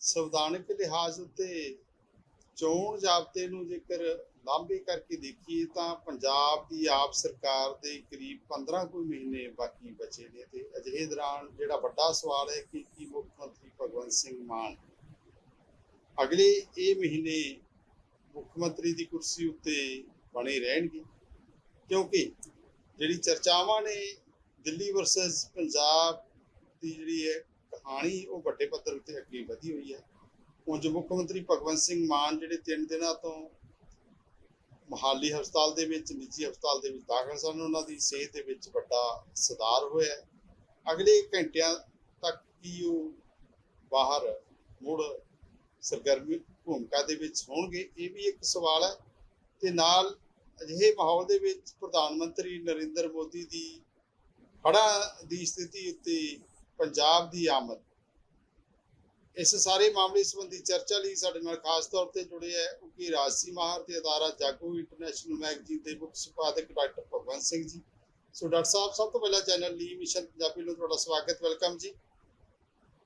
ਸੰਵਿਧਾਨਕ ਲਿਹਾਜ਼ ਉੱਤੇ ਚੋਣ ਜ਼ਾਬਤੇ ਨੂੰ ਜੇਕਰ ਲਾਂਭੇ ਕਰਕੇ ਦੇਖੀਏ ਤਾਂ ਪੰਜਾਬ ਦੀ ਆਪ ਸਰਕਾਰ ਦੇ ਕਰੀਬ 15 ਕੁ ਮਹੀਨੇ ਬਾਕੀ ਬਚੇ ਨੇ ਤੇ ਅਜਿਹੇ ਦੌਰਾਨ ਜਿਹੜਾ ਵੱਡਾ ਸਵਾਲ ਹੈ ਕਿ ਕੀ ਮੁੱਖ ਮੰਤਰੀ ਭਗਵੰਤ ਸਿੰਘ ਮਾਨ ਅਗਲੇ ਇਹ ਮਹੀਨੇ ਮੁੱਖ ਮੰਤਰੀ ਦੀ ਕੁਰਸੀ ਉੱਤੇ ਬਣੇ ਰਹਿਣਗੇ? ਕਿਉਂਕਿ ਜਿਹੜੀ ਚਰਚਾਵਾਂ ਨੇ ਦਿੱਲੀ ਵਰਸਸ ਪੰਜਾਬ ਦੀ ਜਿਹੜੀ ਹੈ ਕਹਾਣੀ ਉਹ ਵੱਡੇ ਪੱਧਰ ਉੱਤੇ ਅੱਗੇ ਵਧੀ ਹੋਈ ਹੈ। ਉਂਝ ਮੁੱਖ ਮੰਤਰੀ ਭਗਵੰਤ ਸਿੰਘ ਮਾਨ ਜਿਹੜੇ ਤਿੰਨ ਦਿਨਾਂ ਤੋਂ ਮਹਾਲੀ ਹਸਪਤਾਲ ਦੇ ਵਿੱਚ, ਨਿੱਜੀ ਹਸਪਤਾਲ ਦੇ ਵਿੱਚ ਦਾਖਲ ਸਨ, ਉਹਨਾਂ ਦੀ ਸਿਹਤ ਦੇ ਵਿੱਚ ਵੱਡਾ ਸੁਧਾਰ ਹੋਇਆ ਅਗਲੇ ਘੰਟਿਆਂ ਤੱਕ ਹੀ ਉਹ ਬਾਹਰ ਮੁੜ ਸਰਗਰਮੀ ਭੂਮਿਕਾ ਦੇ ਵਿੱਚ ਹੋਣਗੇ, ਇਹ ਵੀ ਇੱਕ ਸਵਾਲ ਹੈ। ਤੇ ਨਾਲ ਅਜਿਹੇ ਮਾਹੌਲ ਦੇ ਵਿੱਚ ਪ੍ਰਧਾਨ ਮੰਤਰੀ ਨਰਿੰਦਰ ਮੋਦੀ ਦੀ ਹੜ੍ਹਾਂ ਦੀ ਸਥਿਤੀ ਉੱਤੇ ਪੰਜਾਬ ਦੀ ਆਮਦ। ਇਸ ਸਾਰੇ ਮਾਮਲੇ ਸੰਬੰਧੀ ਚਰਚਾ ਲਈ ਸਾਡੇ ਨਾਲ ਖਾਸ ਤੌਰ ਤੇ ਜੁੜੇ ਹੈ ਉਕੀ ਰਾਜਸੀ ਮਾਹਰ ਤੇ ਅਦਾਰਾ ਜਾਗੋ ਇੰਟਰਨੈਸ਼ਨਲ ਮੈਗਜ਼ੀਨ ਦੇ ਮੁੱਖ ਸੰਪਾਦਕ ਡਾਕਟਰ ਭਗਵੰਤ ਸਿੰਘ ਜੀ। ਸੋ ਡਾਕਟਰ ਸਾਹਿਬ ਸਭ ਤੋਂ ਪਹਿਲਾਂ ਚੈਨਲ ਲਈ ਮਿਸ਼ਨ ਪੰਜਾਬੀ ਨੂੰ ਤੁਹਾਡਾ ਸਵਾਗਤ ਵੈਲਕਮ ਜੀ।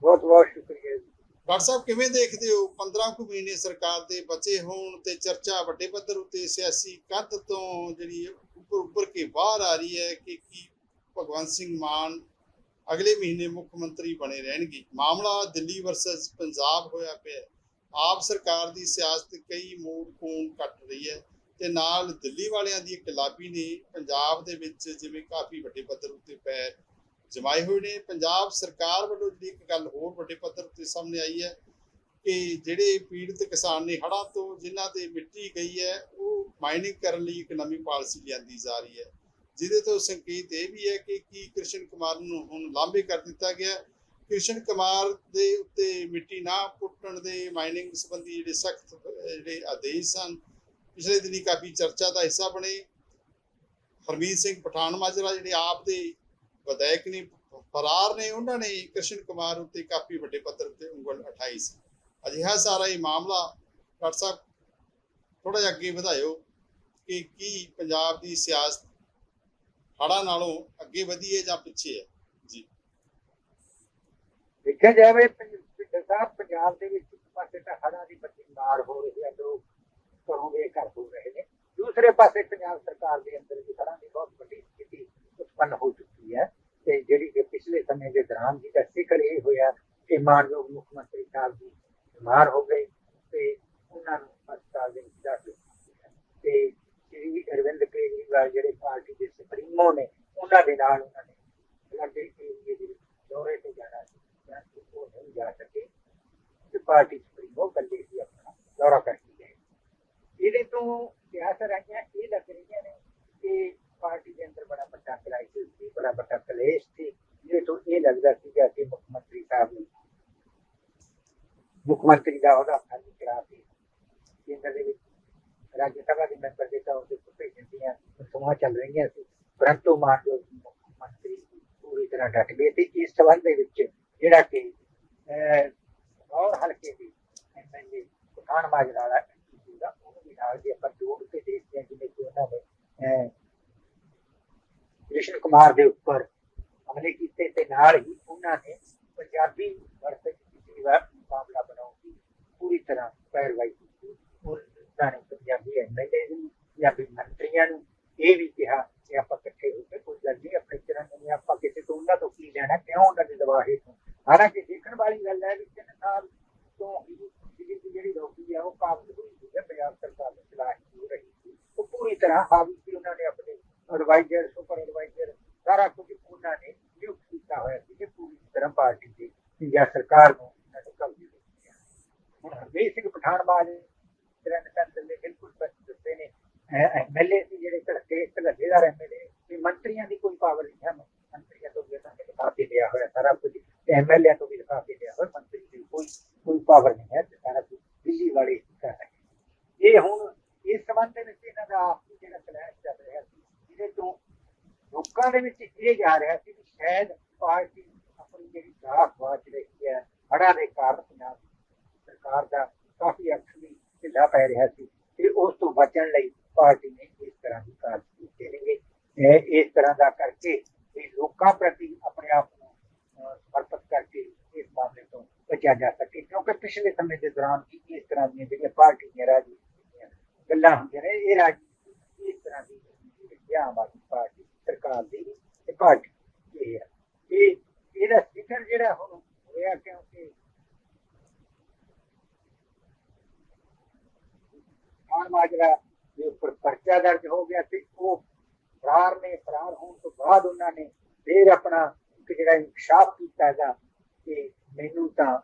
ਬਹੁਤ ਬਹੁਤ ਸ਼ੁਕਰੀਆ ਜੀ। ਡਾਕਟਰ ਸਾਹਿਬ ਕਿਵੇਂ ਦੇਖਦੇ ਹੋ? 15 ਕੁ ਮਹੀਨੇ ਸਰਕਾਰ ਦੇ ਬਚੇ ਹੋਣ ਤੇ ਚਰਚਾ ਵੱਡੇ ਪੱਧਰ ਉੱਤੇ ਸਿਆਸੀ ਕੰਧ ਤੋਂ ਜਿਹੜੀ ਉੱਪਰ ਉੱਪਰ ਕੇ ਬਾਹਰ ਆ ਰਹੀ ਹੈ ਕਿ ਕੀ ਭਗਵੰਤ ਸਿੰਘ ਮਾਨ ਅਗਲੇ ਮਹੀਨੇ ਮੁੱਖ ਮੰਤਰੀ ਬਣੇ ਰਹਿਣਗੇ। ਮਾਮਲਾ ਦਿੱਲੀ ਵਰਸਸ ਪੰਜਾਬ ਹੋਇਆ ਪਿਆ ਆਪ ਸਰਕਾਰ ਦੀ ਸਿਆਸਤ ਕਈ ਮੋੜ ਕੋਣ ਕੱਟ ਰਹੀ ਹੈ ਤੇ ਨਾਲ ਦਿੱਲੀ ਵਾਲਿਆਂ ਦੀ ਇਕਲਾਬੀ ਨੇ ਪੰਜਾਬ ਦੇ ਵਿੱਚ ਜਿਵੇਂ ਕਾਫੀ ਵੱਡੇ ਪੱਧਰ ਉੱਤੇ ਪੈਰ ਜਮਾਏ ਹੋਏ ਨੇ। ਪੰਜਾਬ ਸਰਕਾਰ ਵੱਲੋਂ ਜਿਹੜੀ ਇੱਕ ਗੱਲ ਹੋਰ ਵੱਡੇ ਪੱਧਰ ਉੱਤੇ ਸਾਹਮਣੇ ਆਈ ਹੈ ਕਿ ਜਿਹੜੇ ਪੀੜਤ ਕਿਸਾਨ ਨੇ ਹੜ੍ਹਾਂ ਤੋਂ ਜਿਨ੍ਹਾਂ ਤੇ ਮਿੱਟੀ ਗਈ ਹੈ, ਉਹ ਮਾਈਨਿੰਗ ਕਰਨ ਲਈ ਇੱਕ ਨਵੀਂ ਪਾਲਿਸੀ ਲਿਆਂਦੀ ਜਾ ਰਹੀ ਹੈ। ਜਿਹਦੇ ਤੋਂ ਸੰਕੇਤ ਇਹ ਵੀ ਹੈ ਕਿ ਕੀ ਕ੍ਰਿਸ਼ਨ ਕੁਮਾਰ ਨੂੰ ਹੁਣ ਲਾਂਭੇ ਕਰ ਦਿੱਤਾ ਗਿਆ ਕ੍ਰਿਸ਼ਨ ਕੁਮਾਰ ਦੇ ਉੱਤੇ ਮਿੱਟੀ ਨਾ ਪੁੱਟਣ ਦੇ ਮਾਈਨਿੰਗ ਸੰਬੰਧੀ ਜਿਹੜੇ ਸਖਤ ਜਿਹੜੇ ਆਦੇਸ਼ ਸਨ, ਪਿਛਲੇ ਦਿਨੀ ਕਾਫੀ ਚਰਚਾ ਦਾ ਹਿੱਸਾ ਬਣੇ। ਹਰਮੀਤ ਸਿੰਘ ਪਠਾਨ ਮਾਜਰਾ ਜਿਹੜੇ ਆਪ ਦੇ ਵਿਧਾਇਕ ਨੇ, ਫਰਾਰ ਨੇ, ਉਹਨਾਂ ਨੇ ਕ੍ਰਿਸ਼ਨ ਕੁਮਾਰ ਉੱਤੇ ਕਾਫੀ ਵੱਡੇ ਪੱਧਰ ਤੇ ਉਂਗਲ ਉਠਾਈ ਸੀ। ਅਜਿਹਾ ਸਾਰਾ ਇਹ ਮਾਮਲਾ ਡਾਕਟਰ ਸਾਹਿਬ ਥੋੜਾ ਜਿਹਾ ਅੱਗੇ ਵਧਾਇਓ ਕਿ ਕੀ ਪੰਜਾਬ ਦੀ ਸਿਆਸਤ ਹੜ੍ਹਾਂ ਨਾਲੋਂ ਅੱਗੇ ਵਧੀ ਜਾਂ ਪਿੱਛੇ ਹੈ? ਜੀ। ਦੇਖਿਆ ਜਾਵੇ ਸਾਹਿਬ ਪੰਜਾਬ ਦੇ ਵਿੱਚ ਇੱਕ ਪਾਸੇ ਤਾਂ ਹੜ੍ਹਾਂ ਦੀ ਬੱਤੀ ਮਾਰ ਹੋ ਰਹੀ ਹੈ, ਲੋਕ ਘਰੋਂ ਦੇ ਹੋ ਰਹੇ ਨੇ। ਦੂਸਰੇ ਪਾਸੇ ਪੰਜਾਬ ਸਰਕਾਰ ਦੇ ਅੰਦਰ ਵੀ ਹੜ੍ਹਾਂ ਦੀ ਬਹੁਤ ਵੱਡੀ ਸਥਿਤੀ ਉਤਪੰਨ ਹੋ ਚੁੱਕੀ ਹੈ ਤੇ ਜਿਹੜੀ ਕਿ ਪਿਛਲੇ ਸਮੇਂ ਦੇ ਦੌਰਾਨ ਜਿਹਦਾ ਜ਼ਿਕਰ ਇਹ ਹੋਇਆ ਕਿ ਮਾਨਯੋਗ ਮੁੱਖ ਮੰਤਰੀ ਸਾਹਿਬ ਜੀ ਬਿਮਾਰ ਹੋ ਗਏ ਤੇ ਉਹਨਾਂ ਨੂੰ ਹਸਪਤਾਲ ਦੇ ਵਿੱਚ ਦਾਖਲ ਕੀਤਾ ਤੇ ਸ਼੍ਰੀ ਅਰਵਿੰਦ ਕੇਜਰੀਵਾਲ ਜਿਹੜੇ ਪਾਰਟੀ ਦੇ ਸੁਪਰੀਮੋ ਨੇ, ਉਹਨਾਂ ਦੇ ਨਾਲ ਉਹਨਾਂ ਨੇ ਲੰਡੇ ਏਰੀਏ ਦੇ ਦੌਰੇ ਤੇ ਜਾਣਾ ਸੀ। ਜਾਂ ਉਹ ਨਹੀਂ ਜਾ ਸਕੇ, ਤੇ ਪਾਰਟੀ ਸੁਪਰੀਮੋ ਕੱਲੇ ਹੀ ਆਪਣਾ ਦੌਰਾ ਕਰਕੇ ਗਏ। ਇਹਦੇ ਤੋਂ ਸਿਆਸਤ ਰਾਈਆਂ ਇਹ ਲੱਗ ਰਹੀਆਂ ਨੇ ਕਿ ਪਾਰਟੀ ਦੇ ਅੰਦਰ ਬੜਾ ਵੱਡਾ ਕ੍ਰਾਈਸਿਸ ਸੀ, ਬੜਾ ਵੱਡਾ ਕਲੇਸ਼ ਸੀ, ਜਿਹਦੇ ਤੋਂ ਇਹ ਲੱਗਦਾ ਸੀਗਾ ਕਿ ਮੁੱਖ ਮੰਤਰੀ ਸਾਹਿਬ ਨੂੰ ਮੁੱਖ ਮੰਤਰੀ ਦਾ ਉਹਦਾ ਖਾਲੀ ਕਰਾ ਕੇ ਕੇਂਦਰ ਦੇ ਵਿੱਚ ਰਾਜ ਸਭਾ ਦੇ ਮੈਂਬਰ ਦੇ ਤੌਰ ਤੇ ਭੇਜਣ ਦੀਆਂ ਸਮਾਂ ਚੱਲ ਰਹੀਆਂ ਸੀ। ਪਰੰਤੂ ਮਾਨਯੋਗ ਮੁੱਖ ਮੰਤਰੀ ਪੂਰੀ ਤਰ੍ਹਾਂ ਡਟ ਗਏ ਤੇ ਇਸ ਸਬੰਧ ਦੇ ਵਿੱਚ ਜਿਹੜਾ ਕਿ ਔਰ ਹਲਕੇ ਦੀ ਐਮਐਲਏ ਪਠਾਨ ਮਾਜਰਾ ਦਾ ਉਹਨੂੰ ਵੀ ਨਾਲ ਜੇ ਆਪਾਂ ਜੋੜ ਕੇ ਦੇਖਦੇ ਹਾਂ ਜਿਵੇਂ ਕਿ ਉਹਨਾਂ ਨੇ ਕ੍ਰਿਸ਼ਨ ਕੁਮਾਰ ਦੇ ਉੱਪਰ ਹਮਲੇ ਕੀਤੇ ਤੇ ਨਾਲ ਹੀ ਉਹਨਾਂ ਨੇ ਪੰਜਾਬੀ ਵਰਤ ਕਿਸੇ ਮਾਮਲਾ ਬਣਾਉਣ ਦੀ ਪੂਰੀ ਤਰ੍ਹਾਂ ਪੈਰਵਾਈ ਕੀਤੀ। ਉਹਨਾਂ ਨੇ ਪੰਜਾਬੀ ਐਮਐਲਏ ਨੂੰ, ਪੰਜਾਬੀ ਮੰਤਰੀਆਂ ਨੂੰ ਇਹ ਵੀ ਕਿਹਾ ਕਿ ਆਪਾਂ ਇਕੱਠੇ ਹੋ ਕੇ ਕੋਈ ਗੱਲ ਨਹੀਂ ਆਪਣੇ ਚਰਨ ਨਹੀਂ, ਆਪਾਂ ਕਿਸੇ ਤੋਂ ਉਹਨਾਂ ਤੋਂ ਕੀ ਲੈਣਾ, ਕਿਉਂ ਉਹਨਾਂ ਦੇ ਦਬਾਅ ਹੇਠ? ਹਾਲਾਂਕਿ ਦੇਖਣ ਵਾਲੀ ਗੱਲ ਹੈ ਵੀ ਤਿੰਨ ਸਾਲ ਤੋਂ ਜਿਹੜੀ ਜਿਹੜੀ ਰੋਕੀ ਹੈ ਉਹ ਕਾਬਲ ਹੋਈ ਸੀ ਪੰਜਾਬ ਸਰਕਾਰ ਨੂੰ ਚਲਾਈ ਹੋ ਰਹੀ ਸੀ। ਉਹ ਪੂਰੀ ਤਰ੍ਹਾਂ ਹਾਵੀ ਸੀ, ਉਹਨਾਂ ਨੇ ਆਪਣੇ ਐਡਵਾਈਜ਼ਰ ਸੁਪਰ ਐਡਵਾਈਜ਼ਰ ਸਾਰਾ ਕੁਝ ਉਹਨਾਂ ਨੇ ਨਿਯੁਕਤ ਕੀਤਾ ਹੋਇਆ ਸੀ ਕਿ ਪੂਰੀ ਤਰ੍ਹਾਂ ਪਾਰਟੀ ਦੀ ਜਾਂ ਸਰਕਾਰ ਨੂੰ ਉਹਨਾਂ ਨੇ ਕਬਜ਼ੇ ਵਿੱਚ ਲਿਆ। ਹੁਣ ਹਰਮੀਤ ਸਿੰਘ ਪਠਾਨਬਾਦ ਜਿਹੜਾ ਨਿਕਲ ਬਿਲਕੁਲ ਸੱਚ ਦੱਸਦੇ ਨੇ ਐਮਐਲਏ ਸੀ ਜਿਹੜੇ ਧੜਕੇ ਧੜੇਦਾਰ ਐਮਐਲਏ ਵੀ ਮੰਤਰੀਆਂ ਦੀ ਕੋਈ ਪਾਵਰ ਨਹੀਂ ਹੈ, ਮੰਤਰੀਆਂ ਤੋਂ ਵੀ ਇਹਨਾਂ ਨੇ ਲਿਖਾ ਲਿਆ ਹੋਇਆ ਸਾਰਾ ਕੁਝ। ਐਮਐਲਏ ਤੋਂ ਵੀ ਲਿਖਾ ਕੇ ਲਿਆ ਹੋਇਆ ਮੰਤਰੀ ਦੀ ਕੋਈ ਕੋਈ ਪਾਵਰ ਨਹੀਂ ਹੈ ਤੇ ਸਾਰਾ ਕੁਝ ਦਿੱਲੀ ਵਾਲੇ ਹੀ ਕਰ ਰਹੇ ਨੇ। ਇਹ ਹੁਣ ਇਸ ਸੰਬੰਧ ਦੇ ਵਿੱਚ ਇਹਨਾਂ ਦਾ ਆਪਸੀ ਜਿਹੜਾ ਕਲੈਸ਼ ਚੱਲ ਰਿਹਾ ਸੀ ਜਿਹਦੇ ਤੋਂ ਲੋਕਾਂ ਦੇ ਵਿੱਚ ਇਹ ਜਾ ਰਿਹਾ ਸੀ ਕਿ ਸ਼ਾਇਦ ਪਾਰਟੀ ਆਪਣੀ ਜਿਹੜੀ ਸਾਹ ਬਾਜ ਰਹੀ ਹੈ ਹੜ੍ਹਾਂ ਦੇ ਕਾਰਨ ਪੰਜਾਬ ਸਰਕਾਰ ਦਾ ਕਾਫੀ ਅਕਸਰੀ ਢਿੱਲਾ ਪੈ ਰਿਹਾ ਸੀ ਤੇ ਉਸ ਤੋਂ ਬਚਣ ਲਈ ਪਾਰਟੀ ਨੇ ਇਸ ਤਰ੍ਹਾਂ ਦੀ ਕਾਰਜ ਕੀਤੀ ਇਹ ਇਸ ਤਰ੍ਹਾਂ ਦਾ ਕਰਕੇ ਇਹ ਲੋਕਾਂ ਪ੍ਰਤੀ ਆਪਣੇ ਆਪ ਨੂੰ ਅਹ, ਸਮਰਪਿਤ ਕਰਕੇ ਇਸ ਮਾਮਲੇ ਤੋਂ ਬਚਿਆ ਜਾ ਸਕੇ ਕਿਉਂਕਿ ਪਿਛਲੇ ਸਮੇਂ ਦੇ ਦੌਰਾਨ ਵੀ ਇਸ ਤਰ੍ਹਾਂ ਦੀਆਂ ਜਿਹੜੀਆਂ ਪਾਰਟੀਆਂ ਰਾਜਨੀਤੀ ਦੀਆਂ ਗੱਲਾਂ ਹੁੰਦੀਆਂ ਨੇ ਇਹ ਰਾਜਨੀਤੀ ਇਸ ਤਰ੍ਹਾਂ ਦੀ ਜਿਹੜੀ ਆਮ ਆਦਮੀ ਪਾਰਟੀ ਸਰਕਾਰ ਦੀ ਤੇ ਪਾਰਟੀ ਇਹ ਹੈ ਇਹ ਇਹਦਾ ਜ਼ਿਕਰ ਜਿਹੜਾ ਹੁਣ ਹੋਇਆ ਕਿਉਂਕਿ ਖਾਨ ਮਾਜਰਾ ਦੇ ਉੱਪਰ ਪਰਚਾ ਦਰਜ ਹੋ ਗਿਆ ਤੇ ਉਹ ਫਰਾਰ ਨੇ ਫਰਾਰ ਹੋਣ ਤੋਂ ਬਾਅਦ ਉਹਨਾਂ ਨੇ ਫੇਰ ਆਪਣਾ ਇੱਕ ਜਿਹੜਾ ਇਨਕਸ਼ਾਫ ਕੀਤਾ ਹੈਗਾ ਕਿ ਮੈਨੂੰ ਤਾਂ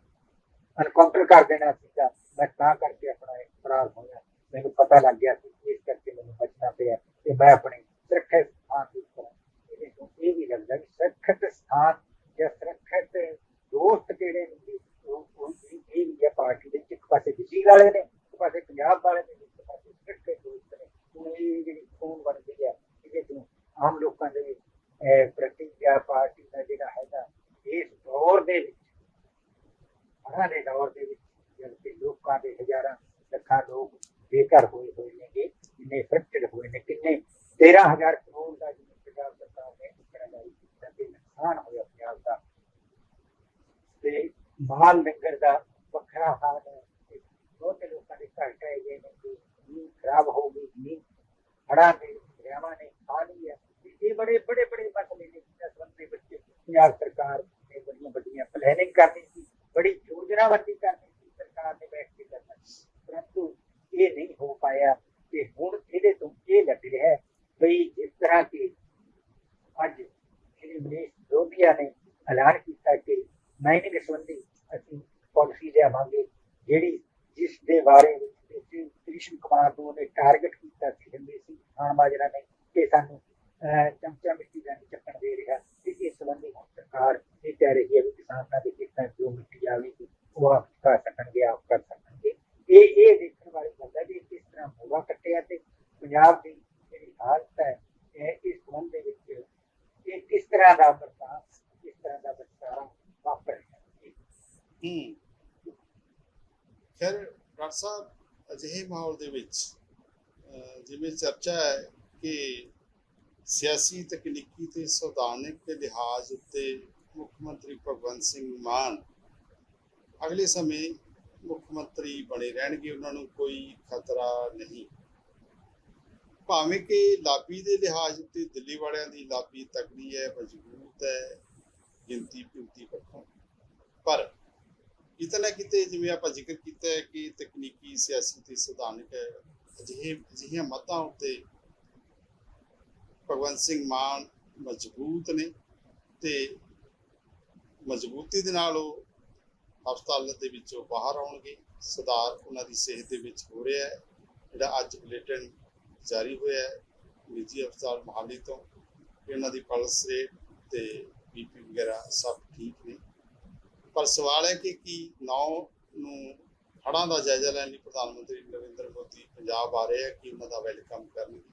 ਅਨਕਾਊਂਟਰ ਕਰ ਦੇਣਾ ਸੀਗਾ ਮੈਂ ਤਾਂ ਕਰਕੇ ਆਪਣਾ ਇਹ ਫਰਾਰ ਹੋਇਆ। ਮੈਨੂੰ ਪਤਾ ਲੱਗ ਗਿਆ ਸੀ ਇਸ ਕਰਕੇ ਮੈਨੂੰ ਬਚਣਾ ਪਿਆ ਤੇ ਮੈਂ ਆਪਣੇ ਸੁਰੱਖਿਅਤ ਸਥਾਨ ਦੀ ਤਰ੍ਹਾਂ ਇਹਦੇ ਤੋਂ ਇਹ ਵੀ ਲੱਗਦਾ ਕਿ ਸੁਰੱਖਿਅਤ ਸਥਾਨ ਜਾਂ ਸੁਰੱਖਿਅਤ ਦੋਸਤ ਜਿਹੜੇ ਨੇ ਉਹ ਉਹ ਇਹ ਇਹ ਵੀ ਹੈ ਪਾਰਟੀ ਦੇ ਵਿੱਚ। ਇੱਕ ਪਾਸੇ ਬਿਜਲੀ ਵਾਲੇ ਨੇ ਇੱਕ ਪਾਸੇ ਪੰਜਾਬ ਵਾਲੇ ਨੇ ਇੱਕ ਪਾਸੇ ਸੁਰੱਖਿਅਤ ਦੋਸਤ ਨੇ ਹੁਣ ਇਹ ਜਿਹੜੀ ਖੂਨ ਬਣਦੀ ਹੈ ਇਹਦੇ ਤੋਂ ਆਮ ਲੋਕਾਂ ਦੇ ਅਹ, ਪ੍ਰਤੀ ਜਾਂ ਪਾਰਟੀ ਦਾ ਜਿਹੜਾ ਹੈਗਾ ਇਸ ਦੌਰ ਦੇ ਵਿੱਚ ਹੜ੍ਹਾਂ ਦੇ ਦੌਰ ਦੇ ਵਿੱਚ ਜਦ ਕਿ ਲੋਕਾਂ ਦੇ ਹਜ਼ਾਰਾਂ ਲੱਖਾਂ ਲੋਕ ਬੇਘਰ ਹੋਏ ਹੋਏ ਨੇਗੇ ਕਿੰਨੇ ਫਰਕਟਡ ਹੋਏ ਨੇ ਕਿੰਨੇ 13000 ਕਰੋੜ ਦਾ ਜਿਵੇਂ ਪੰਜਾਬ ਸਰਕਾਰ ਨੇ ਕਰਾਈ ਕੀਤਾ ਤੇ ਨੁਕਸਾਨ ਹੋਇਆ ਪੰਜਾਬ ਦਾ ਤੇ ਮਾਲ ਲੰਗਰ ਦਾ ਵੱਖਰਾ ਹਾਲ ਹੈ ਤੇ ਬਹੁਤੇ ਲੋਕਾਂ ਦੇ ਘਰ ਢਹਿ ਗਏ ਨੇ ਕਿ ਜ਼ਮੀਨ ਖਰਾਬ ਹੋ ਗਈ ਜ਼ਮੀਨ ਹੜ੍ਹਾਂ ਦੇ ਦਰਿਆਵਾਂ ਨੇ ਖਾ ਲਈ ਹੈ ਤੇ ਇਹ ਬੜੇ ਬੜੇ ਬੜੇ ਮਸਲੇ ਨੇ ਜਿਨ੍ਹਾਂ ਸੰਬੰਧੀ ਬੱਚੇ ਪੰਜਾਬ ਸਰਕਾਰ ਨੇ ਬੜੀਆਂ ਵੱਡੀਆਂ ਪਲੈਨਿੰਗ ਕਰਨੀ ਸੀ ਬੜੀ ਯੋਜਨਾਬੰਦੀ ਕਰਨੀ ਸੀ ਸਰਕਾਰ ਨੇ ਬੈਠ ਕੇ ਕਰਨਾ ਸੀ ਪਰੰਤੂ ਇਹ ਨਹੀਂ ਹੋ ਪਾਇਆ ਤੇ ਹੁਣ ਇਹਦੇ ਤੋਂ ਇਹ ਲੱਗ ਰਿਹਾ ਹੈ ਬਈ ਜਿਸ ਤਰ੍ਹਾਂ ਕਿ ਅੱਜ ਸ਼੍ਰੀ ਮਨੀਸ਼ ਦੋਦੀਆ ਨੇ ਐਲਾਨ ਕੀਤਾ ਕਿ ਮਾਈਨਿੰਗ ਸੰਬੰਧੀ ਅਸੀਂ ਪਾਲਿਸੀ ਲਿਆਵਾਂਗੇ ਜਿਹੜੀ ਜਿਸ ਦੇ ਬਾਰੇ ਵਿੱਚ ਕ੍ਰਿਸ਼ਨ ਕੁਮਾਰ ਨੂੰ ਨੇ ਟਾਰਗੇਟ ਕੀਤਾ ਸੀ ਕਹਿੰਦੇ ਸੀ ਖਾਨ ਮਾਜਰਾ ਨੇ ਕਿ ਸਾਨੂੰ ਅਹ, ਚਮਚਾ ਮਿੱਟੀ ਦਾ ਨਹੀਂ ਚੱਕਣ ਦੇ ਰਿਹਾ ਤੇ ਇਸ ਸੰਬੰਧੀ ਸਰਕਾਰ ਇਹ ਕਹਿ ਰਹੀ ਹੈ ਵੀ ਕਿਸਾਨਾਂ ਦੇ ਖੇਤਾਂ 'ਚ ਜੋ ਮਿੱਟੀ ਆਵੇਗੀ ਉਹ ਆਪ ਕਰ ਸਕਣਗੇ ਆਪ ਕਰ ਸਕਣਗੇ ਇਹ ਇਹ ਦੇਖਣ ਵਾਲੀ ਗੱਲ ਹੈ ਵੀ ਇਹ ਕਿਸ ਤਰ੍ਹਾਂ ਮੋੜਾ ਕੱਟਿਆ ਤੇ ਪੰਜਾਬ ਦੀ ਜਿਹੜੀ ਹਾਲਤ ਹੈ ਇਹ ਇਸ ਸੰਬੰਧ ਦੇ ਵਿੱਚ ਇਹ ਕਿਸ ਤਰ੍ਹਾਂ ਦਾ ਵਰਤਾਅ ਕਿਸ ਤਰ੍ਹਾਂ ਦਾ ਵਰਤਾਅ ਵਾਪਰ ਰਿਹਾ ਹੈ ਹੂੰ ਖੈਰ ਡਾਕਟਰ ਸਾਹਿਬ ਅਜਿਹੇ ਮਾਹੌਲ ਦੇ ਵਿੱਚ ਜਿਵੇਂ ਚਰਚਾ ਹੈ ਕਿ ਸਿਆਸੀ, ਤਕਨੀਕੀ ਤੇ ਸੰਵਿਧਾਨਕ ਦੇ ਲਿਹਾਜ਼ ਉੱਤੇ ਮੁੱਖ ਮੰਤਰੀ ਭਗਵੰਤ ਸਿੰਘ ਮਾਨ ਅਗਲੇ ਸਮੇਂ ਮੁੱਖ ਮੰਤਰੀ ਬਣੇ ਰਹਿਣਗੇ, ਉਹਨਾਂ ਨੂੰ ਕੋਈ ਖਤਰਾ ਨਹੀਂ। ਭਾਵੇਂ ਕਿ ਲਾਬੀ ਦੇ ਲਿਹਾਜ਼ ਉੱਤੇ ਦਿੱਲੀ ਵਾਲਿਆਂ ਦੀ ਲਾਬੀ ਤਕੜੀ ਹੈ, ਮਜ਼ਬੂਤ ਹੈ ਗਿਣਤੀ ਪਿੰਤੀ ਪੱਖੋਂ ਪਰ ਕਿਤੇ ਨਾ ਕਿਤੇ ਜਿਵੇਂ ਆਪਾਂ ਜ਼ਿਕਰ ਕੀਤਾ ਹੈ ਕਿ ਤਕਨੀਕੀ ਸਿਆਸੀ ਤੇ ਸੰਵਿਧਾਨਕ ਅਜਿਹੇ, ਅਜਿਹੀਆਂ ਮਤਾਂ ਉੱਤੇ ਭਗਵੰਤ ਸਿੰਘ ਮਾਨ ਮਜ਼ਬੂਤ ਨੇ ਤੇ ਮਜ਼ਬੂਤੀ ਦੇ ਨਾਲ ਉਹ ਹਸਪਤਾਲ ਦੇ ਵਿੱਚੋਂ ਬਾਹਰ ਆਉਣਗੇ। ਸੁਧਾਰ ਉਹਨਾਂ ਦੀ ਸਿਹਤ ਦੇ ਵਿੱਚ ਹੋ ਰਿਹਾ ਹੈ। ਜਿਹੜਾ ਅੱਜ ਬੁਲੇਟਿਨ ਜਾਰੀ ਹੋਇਆ ਹੈ, ਨਿੱਜੀ ਹਸਪਤਾਲ ਮੋਹਾਲੀ ਤੋਂ ਕਿ ਉਹਨਾਂ ਦੀ ਪਲਸ ਰੇਟ ਤੇ ਬੀਪੀ ਵਗੈਰਾ ਸਭ ਠੀਕ ਨੇ। ਪਰ ਸਵਾਲ ਹੈ ਕਿ ਕੀ 9 ਨੂੰ ਹੜ੍ਹਾਂ ਦਾ ਜਾਇਜ਼ਾ ਲੈਣ ਲਈ ਪ੍ਰਧਾਨ ਮੰਤਰੀ ਨਰਿੰਦਰ ਮੋਦੀ ਪੰਜਾਬ ਆ ਰਹੇ ਆ, ਕਿ ਉਹਨਾਂ ਦਾ ਵੈਲਕਮ ਕਰਨਗੇ?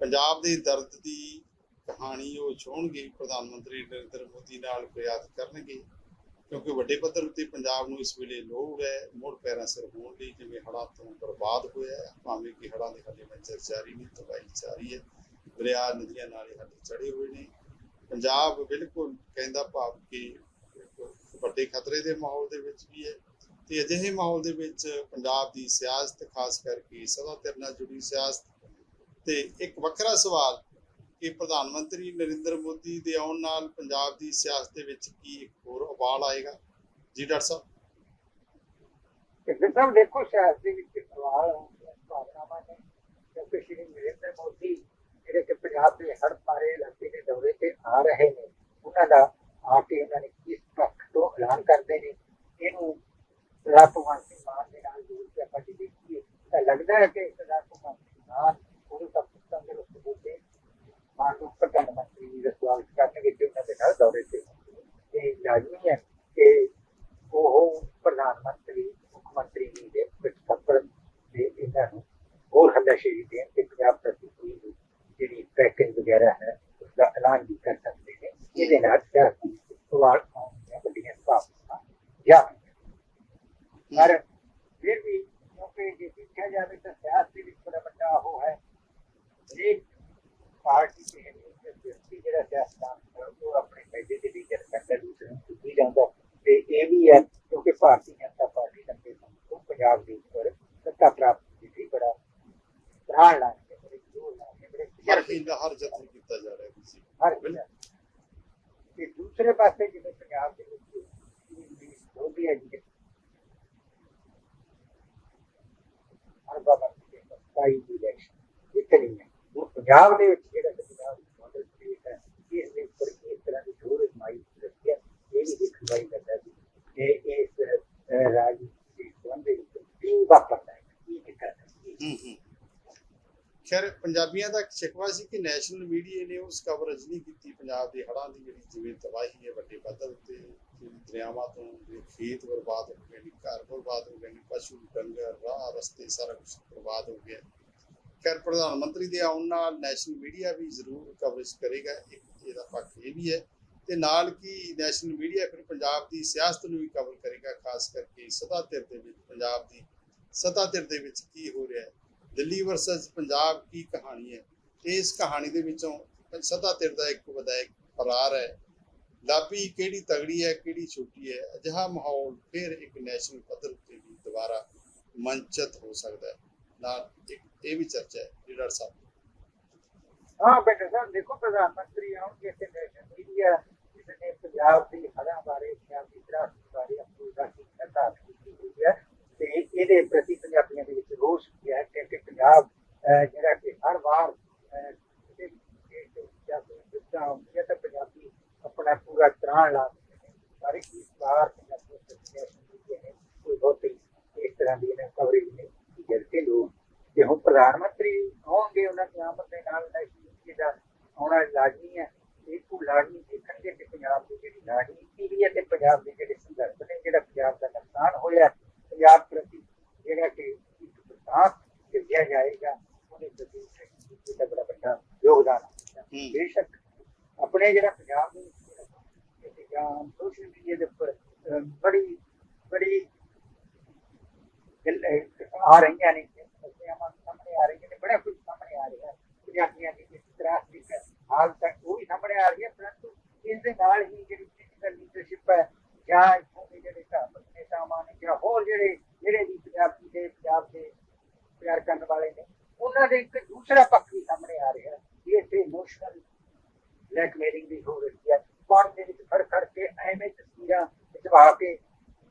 ਪੰਜਾਬ ਦੇ ਦਰਦ ਦੀ ਕਹਾਣੀ ਉਹ ਛੋਣਗੇ ਪ੍ਰਧਾਨ ਮੰਤਰੀ ਨਰਿੰਦਰ ਮੋਦੀ ਨਾਲ ਬਿਆਨ ਕਰਨਗੇ, ਕਿਉਂਕਿ ਵੱਡੇ ਪੱਧਰ ਉੱਤੇ ਪੰਜਾਬ ਨੂੰ ਇਸ ਵੇਲੇ ਲੋੜ ਹੈ, ਮੁੜ ਪੈਰਾਂ ਸਿਰ ਹੋਣ ਲਈ ਜਿਵੇਂ ਹੜ੍ਹਾਂ ਤੋਂ ਬਰਬਾਦ ਹੋਇਆ ਹੈ, ਭਾਵੇਂ ਕਿ ਹੜ੍ਹਾਂ ਦੇ ਹਾਲੇ ਮੰਜ਼ਰ ਜਾਰੀ ਨਹੀਂ, ਤਬਾਹੀ ਜਾਰੀ ਹੈ, ਦਰਿਆ, ਨਦੀਆਂ ਨਾਲੇ ਹਾਲੇ ਚੜੇ ਹੋਏ ਨੇ। ਪੰਜਾਬ ਬਿਲਕੁਲ ਕਹਿੰਦਾ ਭਾਵ ਕਿ ਵੱਡੇ ਖਤਰੇ ਦੇ ਮਾਹੌਲ ਦੇ ਵਿੱਚ ਵੀ ਹੈ ਤੇ ਅਜਿਹੇ ਮਾਹੌਲ ਦੇ ਵਿੱਚ ਪੰਜਾਬ ਦੀ ਸਿਆਸਤ, ਖਾਸ ਕਰਕੇ ਸਦਾ ਧਿਰ ਨਾਲ ਜੁੜੀ ਸਿਆਸਤ ਤੇ ਇੱਕ ਵੱਖਰਾ ਸਵਾਲ ਕਿ ਪ੍ਰਧਾਨ ਮੰਤਰੀ ਨਰਿੰਦਰ ਮੋਦੀ ਦੇ ਆਉਣ ਨਾਲ ਪੰਜਾਬ ਦੀ ਸਿਆਸਤ ਦੇ ਵਿੱਚ ਕੀ ਇੱਕ ਹੋਰ ਉਬਾਲ ਆਏਗਾ? ਜੀ, ਡਾਕਟਰ ਸਾਹਿਬ। ਤੇ ਸਭ ਦੇਖੋ, ਸਿਆਸਤ ਦੇ ਵਿੱਚ ਸਵਾਲ ਭਾਵਨਾਵਾਂ ਨੇ। ਕਿਉਂਕਿ ਸ਼੍ਰੀ ਨਰਿੰਦਰ ਮੋਦੀ, ਜਿਹੜੇ ਕਿ ਪੰਜਾਬ ਦੇ ਹਰ ਪਾਰੇ ਇਲਾਕੇ ਦੇ ਦੌਰੇ ਤੇ ਆ ਰਹੇ ਨੇ, ਉਹਨਾਂ ਦਾ ਆ ਕੇ ਉਹਨਾਂ ਨੇ ਕਿਸ ਪੱਖ ਤੋਂ ਐਲਾਨ ਕਰਦੇ ਨੇ, ਇਹਨੂੰ ਸਰਦਾਰ ਭਗਵੰਤ ਸਿੰਘ ਮਾਨ ਦੇ ਨਾਲ ਜੋੜ ਕੇ ਆਪਾਂ ਜੇ ਦੇਖੀਏ, ਤਾਂ ਲੱਗਦਾ ਹੈ ਕਿ ਸਰਦਾਰ ਭਗਵੰਤ ਸਿੰਘ ਮਾਨ ਉਹਨੂੰ ਸਭ ਕੁਝ ਤੰਦਰੁਸਤ ਬੋਲਦੇ ਮਾਨ ਨੂੰ ਪ੍ਰਧਾਨ ਮੰਤਰੀ ਜੀ ਦਾ ਸਵਾਗਤ ਕਰਨ ਵਿੱਚ ਉਹਨਾਂ ਦੇ ਨਾਲ ਦੌਰੇ ਤੇ ਇਹ ਲਾਜ਼ਮੀ ਹੈ ਕਿ ਉਹ ਪ੍ਰਧਾਨ ਮੰਤਰੀ ਮੁੱਖ ਮੰਤਰੀ ਜੀ ਦੇ ਵਿੱਚ ਸਫਰ ਦੇ ਇਹਨਾਂ ਨੂੰ ਹੋਰ ਹੱਲਾਸ਼ੇਰੀ ਦੇਣ ਤੇ ਪੰਜਾਬ ਪ੍ਰਤੀ ਕੋਈ ਵੀ ਜਿਹੜੀ ਪੈਕੇਜ ਵਗੈਰਾ ਹੈ ਉਸਦਾ ਐਲਾਨ ਵੀ ਕਰ ਸਕਦੇ ਨੇ ਇਹਦੇ ਨਾਲ ਸਿਆਸੀ ਸਵਾਲ ਆਉਣ ਦੀਆਂ ਵੱਡੀਆਂ ਸੰਭਾਵਨਾਵਾਂ ਜਾਂ ਪਰ ਫਿਰ ਵੀ ਕਿਉਂਕਿ ਜੇ ਦੇਖਿਆ ਜਾਵੇ ਤਾਂ ਸਿਆਸਤ ਦੇ ਵਿੱਚ ਬੜਾ ਵੱਡਾ ਉਹ ਹੈ ਇੱਕ ਪਾਰਟੀ ਦੇ ਇੱਕ ਵਿਅਕਤੀ ਜਿਹੜਾ ਸਿਆਸਤਦਾਨ ਹੈ, ਉਹ ਆਪਣੇ ਫਾਇਦੇ ਦੇ ਲਈ ਜਦ ਕਰਦਾ ਦੂਸਰੇ ਨੂੰ ਚੁੱਕੀ ਜਾਂਦਾ ਤੇ ਇਹ ਵੀ ਹੈ ਕਿਉਂਕਿ ਭਾਰਤੀ ਜਨਤਾ ਪਾਰਟੀ ਲੰਬੇ ਸਮੇਂ ਤੋਂ ਪੰਜਾਬ ਦੇ ਉੱਪਰ ਸੱਤਾ ਪ੍ਰਾਪਤੀ ਲਈ ਬੜਾ ਪ੍ਰਾਣ ਲਾ ਕੇ ਬੜੇ ਜ਼ੋਰ ਲਾ ਕੇ ਬੜੇ ਹਰ ਤਜਰਬੇ ਹੀਲਾ ਹਰ ਯਤਨ ਕੀਤਾ ਜਾ ਰਿਹਾ ਸੀ ਹਰ ਵੇਲੇ ਤੇ ਦੂਸਰੇ ਪਾਸੇ ਜਿਵੇਂ ਪੰਜਾਬ ਦੇ ਵਿੱਚ ਇੰਗਲਿਸ਼ ਬੋਲਦੀ ਹੈ ਜੀ ਹਰ ਬਾਬਾ ਜੀ ਦੇ ਸਤਾਈ ਦੀ ਇਲੈਕਸ਼ਨ ਜਿੱਤਣੀ ਹੈ ਉਹ ਪੰਜਾਬ ਦੇ ਵਿੱਚ ਜਿਹੜਾ ਪੰਜਾਬ ਮਾਡਲ ਸਟੇਟ ਹੈ ਇਸ ਦੇ ਉੱਪਰ ਇਸ ਤਰ੍ਹਾਂ ਦੀ ਜ਼ੋਰ ਅਜ਼ਮਾਈ ਰੱਖਿਆ ਇਹ ਵੀ ਦਿਖਾਈ ਕਰਦਾ ਹੈ ਕਿ ਇਸ ਰਾਜਨੀਤੀ ਦੇ ਸੰਬੰਧ ਵਿੱਚ ਕੀ ਵਾਪਰਦਾ ਹੈ ਕੀ ਦਿੱਕਤ ਹੈ। ਹੂੰ ਹੂੰ। ਖੈਰ, ਪੰਜਾਬੀਆਂ ਦਾ ਸ਼ਿਕਵਾ ਸੀ ਕਿ ਨੈਸ਼ਨਲ ਮੀਡੀਆ ਨੇ ਉਸ ਕਵਰੇਜ ਨਹੀਂ ਕੀਤੀ ਪੰਜਾਬ ਦੇ ਹੜ੍ਹਾਂ ਦੀ, ਜਿਹੜੀ ਜਿਵੇਂ ਤਬਾਹੀ ਹੈ, ਵੱਡੇ ਪੱਧਰ ਤੇ ਦਰਿਆਵਾਂ ਤੋਂ ਖੇਤ ਬਰਬਾਦ ਹੋ ਗਏ ਨੇ ਘਰ ਬਰਬਾਦ ਹੋ ਗਏ ਨੇ ਪਸ਼ੂ ਡੰਗਰ, ਰਾਹ ਰਸਤੇ ਸਾਰਾ ਕੁਝ ਬਰਬਾਦ ਹੋ ਗਿਆ। ਖੈਰ, ਪ੍ਰਧਾਨ ਮੰਤਰੀ ਦੇ ਆਉਣ ਨਾਲ ਨੈਸ਼ਨਲ ਮੀਡੀਆ ਵੀ ਜ਼ਰੂਰ ਕਵਰੇਜ ਕਰੇਗਾ, ਇੱਕ ਇਹਦਾ ਪੱਖ ਇਹ ਵੀ ਹੈ। ਤੇ ਨਾਲ ਕੀ ਨੈਸ਼ਨਲ ਮੀਡੀਆ ਫਿਰ ਪੰਜਾਬ ਦੀ ਸਿਆਸਤ ਨੂੰ ਵੀ ਕਵਰ ਕਰੇਗਾ, ਖਾਸ ਕਰਕੇ ਸਤਾ ਧਿਰ ਦੇ ਵਿੱਚ, ਪੰਜਾਬ ਦੀ ਸਤਾ ਧਿਰ ਦੇ ਵਿੱਚ ਕੀ ਹੋ ਰਿਹਾ ਹੈ। ਦਿੱਲੀ ਵਰਸਸ ਪੰਜਾਬ ਕੀ ਕਹਾਣੀ ਹੈ। ਇਸ ਕਹਾਣੀ ਦੇ ਵਿੱਚੋਂ ਸਤਾ ਧਿਰ ਦਾ ਇੱਕ ਵਿਧਾਇਕ ਫਰਾਰ ਹੈ। ਲਾਬੀ ਕਿਹੜੀ ਤਗੜੀ ਹੈ, ਕਿਹੜੀ ਛੋਟੀ ਹੈ, ਅਜਿਹਾ ਮਾਹੌਲ ਫਿਰ ਇੱਕ ਨੈਸ਼ਨਲ ਪੱਧਰ ਉੱਤੇ ਵੀ ਦੁਬਾਰਾ ਮੰਚਤ ਹੋ ਸਕਦਾ ਹੈ। ਨਾਲ ਇਹ ਵੀ ਚਰਚਾ ਹੈ, ਜੀ, ਡਾਕਟਰ ਸਾਹਿਬ। ਹਾਂ, ਬੇਟਾ ਸਾਹਿਬ, ਦੇਖੋ ਪ੍ਰਧਾਨ ਮੰਤਰੀ ਆਉਣਗੇ ਤੇ ਮੀਡੀਆ ਜਿਸਨੇ ਪੰਜਾਬ ਦੀ ਹੜ੍ਹਾਂ ਬਾਰੇ, ਪੰਜਾਬ ਦੀ ਬਾਰੇ ਆਪਣੀ ਰਾਖੀ ਕਰਤਾ ਕੀਤੀ ਹੋਈ ਹੈ ਤੇ ਇਹਦੇ ਪ੍ਰਤੀ ਪੰਜਾਬੀਆਂ ਦੇ ਵਿੱਚ ਰੋਸ ਹੈ ਕਿ ਪੰਜਾਬ ਜਿਹੜਾ ਕਿ ਹਰ ਵਾਰ ਹੁੰਦੀ ਹੈ ਤਾਂ ਪੰਜਾਬੀ ਆਪਣਾ ਪੂਰਾ ਤਰਾਣ ਲਾ ਦਿੰਦੇ ਨੇ। ਪਰ ਇਸ ਵਾਰ ਪੰਜਾਬੀ ਨੈਸ਼ਨਲ ਮੀਡੀਆ ਨੇ ਕੋਈ ਬਹੁਤੀ ਇਸ ਤਰ੍ਹਾਂ ਦੀ ਕਵਰੇਜ ਨਹੀਂ। ਕੀਤੀ ਜਿਹੜੇ ਲੋਕ ਜੇ ਹੁਣ ਪ੍ਰਧਾਨ ਮੰਤਰੀ ਆਉਣਗੇ ਉਹਨਾਂ ਦੀ ਆਮਦ ਦੇ ਨਾਲ ਨੈਸ਼ਨਲ ਦਾ ਆਉਣਾ ਲਾਜ਼ਮੀ ਹੈ। ਇਹ ਕੋ ਲਾਜ਼ਮੀ ਦੇਖਣਗੇ ਕਿ ਪੰਜਾਬ ਦੀ ਜਿਹੜੀ ਰਾਜਨੀਤੀ ਵੀ ਹੈ ਤੇ ਪੰਜਾਬ ਦੇ ਜਿਹੜੇ ਸੰਦਰਭ ਨੇ ਜਿਹੜਾ ਪੰਜਾਬ ਦਾ ਨੁਕਸਾਨ ਹੋਇਆ ਪੰਜਾਬ ਪ੍ਰਤੀ ਜਿਹੜਾ ਕਿ ਇੱਕ ਬਰਸਾਤ ਦਿੱਤਾ ਜਾਏਗਾ ਉਹਦੇ ਪ੍ਰਤੀ ਦਾ ਬੜਾ ਵੱਡਾ ਯੋਗਦਾਨ ਹੈ। ਬੇਸ਼ੱਕ ਆਪਣੇ ਜਿਹੜਾ ਪੰਜਾਬ ਦੇ ਜਾਂ ਸੋਸ਼ਲ ਮੀਡੀਆ ਦੇ ਉੱਪਰ ਬੜੀ ਬੜੀ ਗੱਲ, ਅਹ, ਆ ਰਹੀਆਂ ਨੇ ਸਮੱਸਿਆਵਾਂ ਸਾਹਮਣੇ ਆ ਰਹੀਆਂ ਨੇ ਬੜਾ ਕੁਝ ਸਾਹਮਣੇ ਆ ਰਿਹਾ ਹੈ ਪੰਜਾਬੀਆਂ ਦੀ ਜਿਸ ਤਰ੍ਹਾਂ ਦੀ ਹਾਲ ਤੱਕ ਉਹ ਵੀ ਸਾਹਮਣੇ ਆ ਰਹੀ ਹੈ ਪਰੰਤੂ ਇਸ ਦੇ ਨਾਲ ਹੀ ਜਿਹੜੀ ਪੋਲੀਟੀਕਲ ਲੀਡਰਸ਼ਿਪ ਹੈ ਜਾਂ ਇੱਥੋਂ ਦੇ ਜਿਹੜੇ ਧਾਰਮਿਕ ਨੇਤਾਵਾਂ ਨੇ ਜਾਂ ਹੋਰ ਜਿਹੜੇ ਜਿਹੜੇ ਵੀ ਪੰਜਾਬੀ ਦੇ ਪੰਜਾਬ ਦੇ ਪਿਆਰ ਕਰਨ ਵਾਲੇ ਨੇ ਉਹਨਾਂ ਦੇ ਇੱਕ ਦੂਸਰਾ ਪੱਖ ਵੀ ਸਾਹਮਣੇ ਆ ਰਿਹਾ ਹੈ ਕਿ ਇੱਥੇ ਇਮੋਸ਼ਨਲ ਬਲੈਕਮੇਲਿੰਗ ਵੀ ਹੋ ਰਹੀ ਹੈ ਪਾਣ ਦੇ ਵਿੱਚ ਖੜ ਖੜ ਕੇ ਐਵੇਂ ਤਸਵੀਰਾਂ ਖਿਚਵਾ ਕੇ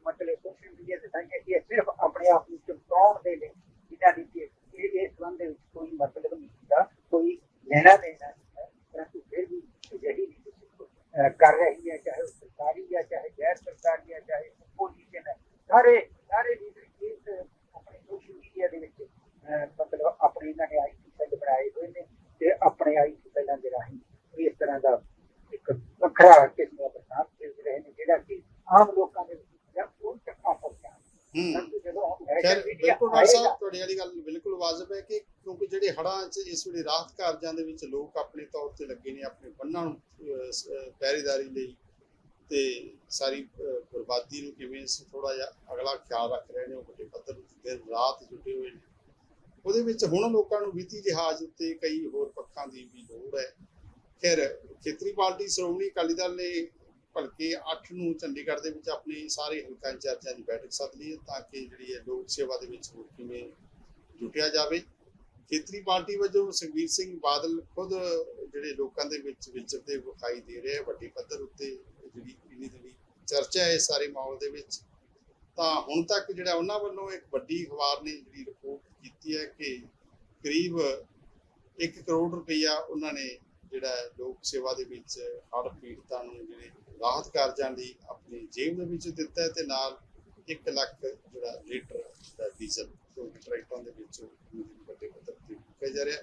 ਮਤਲਬ ਸੋਸ਼ਲ ਮੀਡੀਆ ਤੇ ਸਾਈਆਂ ਕਿ ਇਹ ਸਿਰਫ ਆਪਣੇ ਆਪ ਨੂੰ ਚਮਕਾਉਣ ਦੇ ਲਈ ਜਿਨ੍ਹਾਂ ਦੀ ਕਿ ਇਹ ਇਸ ਸੰਬੰਧ ਦੇ ਵਿੱਚ ਕੋਈ ਮਤਲਬ ਨਹੀਂ ਹੁੰਦਾ ਕੋਈ ਲੈਣਾ ਦੇਣਾ ਨਹੀਂ ਹੈ ਪਰੰਤੂ ਫਿਰ ਵੀ ਅਜਿਹੀ ਲੀਡਰਸ਼ਿਪ ਅਹ, ਕਰ ਰਹੀ ਹੈ ਚਾਹੇ ਉਹ ਸਰਕਾਰੀ ਹੈ ਚਾਹੇ ਗੈਰ ਸਰਕਾਰੀ ਹੈ ਚਾਹੇ ਆਪੋਜੀਸ਼ਨ ਹੈ ਸਾਰੇ ਸਾਰੇ ਲੀਡਰ ਇਸ ਆਪਣੇ ਸੋਸ਼ਲ ਮੀਡੀਆ ਦੇ ਵਿੱਚ ਅਹ, ਮਤਲਬ ਆਪਣੇ ਇਹਨਾਂ ਨੇ ਆਈਟੀ ਸੈੱਲ ਬਣਾਏ ਹੋਏ ਨੇ ਤੇ ਆਪਣੇ ਆਈਟੀ ਸੈੱਲਾਂ ਦੇ ਰਾਹੀਂ ਇਸ ਤਰ੍ਹਾਂ ਦਾ ਇੱਕ ਵੱਖਰਾ ਕਿਸਮ ਦਾ ਪ੍ਰਸਾਰ ਭੇਜ ਰਹੇ ਨੇ ਜਿਹੜਾ ਕਿ ਆਮ ਲੋਕਾਂ ਦੇ ਵਿੱਚ ਜਾਂ ਉਹ ਚੱਕਾ ਸਕਦਾ ਹੂੰ ਪਰੰਤੂ ਜਦੋਂ ਖੈਰ ਨੈਸ਼ਨਲ ਮੀਡੀਆ ਬਿਲਕੁਲ ਡਾਕਟਰ ਸਾਹਿਬ ਆਏਗਾ ਤੁਹਾਡੀ ਵਾਲੀ ਗੱਲ ਬਿਲਕੁਲ ਵਾਜਬ ਹੈ ਕਿ ਕਿਉਂਕਿ ਜਿਹੜੇ ਹੜ੍ਹਾਂ 'ਚ ਇਸ ਵੇਲੇ ਰਾਹਤ ਕਾਰਜਾਂ ਦੇ ਵਿੱਚ ਲੋਕ ਆਪਣੇ ਤੌਰ ਤੇ ਲੱਗੇ ਨੇ ਆਪਣੇ ਬੰਨਾਂ ਨੂੰ ਪਹਿਰੇਦਾਰੀ ਲਈ ਤੇ ਸਾਰੀ ਬਰਬਾਦੀ ਨੂੰ ਕਿਵੇਂ ਥੋੜਾ ਜਿਹਾ ਅਗਲਾ ਖਿਆਲ ਰੱਖ ਰਹੇ ਨੇ, ਉਹ ਵੱਡੇ ਪੱਧਰ ਤੇ ਰਾਤ ਜੁਟੇ ਹੋਏ ਨੇ। ਉਹਦੇ ਵਿੱਚ ਹੁਣ ਲੋਕਾਂ ਨੂੰ ਵਿੱਤੀ ਲਿਹਾਜ਼ ਉੱਤੇ ਕਈ ਹੋਰ ਪੱਖਾਂ ਦੀ ਵੀ ਲੋੜ ਹੈ। ਖੈਰ, ਖੇਤਰੀ ਪਾਰਟੀ ਸ਼੍ਰੋਮਣੀ ਅਕਾਲੀ ਦਲ ਨੇ ਭਲਕੇ 8 ਨੂੰ ਚੰਡੀਗੜ੍ਹ ਦੇ ਵਿੱਚ ਆਪਣੇ ਸਾਰੇ ਹਲਕਾ ਇੰਚਾਰਜਾਂ ਦੀ ਬੈਠਕ ਸੱਦ ਲਈ ਹੈ, ਤਾਂ ਕਿ ਜਿਹੜੀ ਹੈ ਲੋਕ ਸੇਵਾ ਦੇ ਵਿੱਚ ਹੋਰ ਕਿਵੇਂ ਜੁਟਿਆ ਜਾਵੇ। ਖੇਤਰੀ ਪਾਰਟੀ ਵਜੋਂ ਸੁਖਬੀਰ ਸਿੰਘ ਬਾਦਲ ਖੁਦ ਜਿਹੜੇ ਲੋਕਾਂ ਦੇ ਵਿੱਚ ਵਿਚਰਦੇ ਵਿਖਾਈ ਦੇ ਰਹੇ ਆ, ਵੱਡੀ ਪੱਧਰ ਉੱਤੇ ਜਿਹੜੀ ਇਹਦੀ ਜਿਹੜੀ ਚਰਚਾ ਹੈ ਇਸ ਸਾਰੇ ਮਾਹੌਲ ਦੇ ਵਿੱਚ, ਤਾਂ ਹੁਣ ਤੱਕ ਜਿਹੜਾ ਉਹਨਾਂ ਵੱਲੋਂ ਇੱਕ ਵੱਡੀ ਅਖਬਾਰ ਨੇ ਜਿਹੜੀ ਰਿਪੋਰਟ ਕੀਤੀ ਹੈ ਕਿ ਕਰੀਬ 1 ਕਰੋੜ ਰੁਪਈਆ ਉਹਨਾਂ ਨੇ ਜਿਹੜਾ ਲੋਕ ਸੇਵਾ ਦੇ ਵਿੱਚ ਹੜ੍ਹ ਪੀੜਤਾਂ ਨੂੰ ਜਿਹੜੇ ਰਾਹਤ ਕਾਰਜਾਂ ਲਈ ਆਪਣੀ ਜੇਬ ਦੇ ਵਿੱਚ ਦਿੱਤਾ ਹੈ ਤੇ ਨਾਲ 1 ਲੱਖ ਜਿਹੜਾ ਲੀਟਰ ਡੀਜ਼ਲ ਟਰੈਕਟਰਾਂ ਦੇ ਵਿੱਚ ਵੱਡੇ ਜਾ ਰਿਹਾ।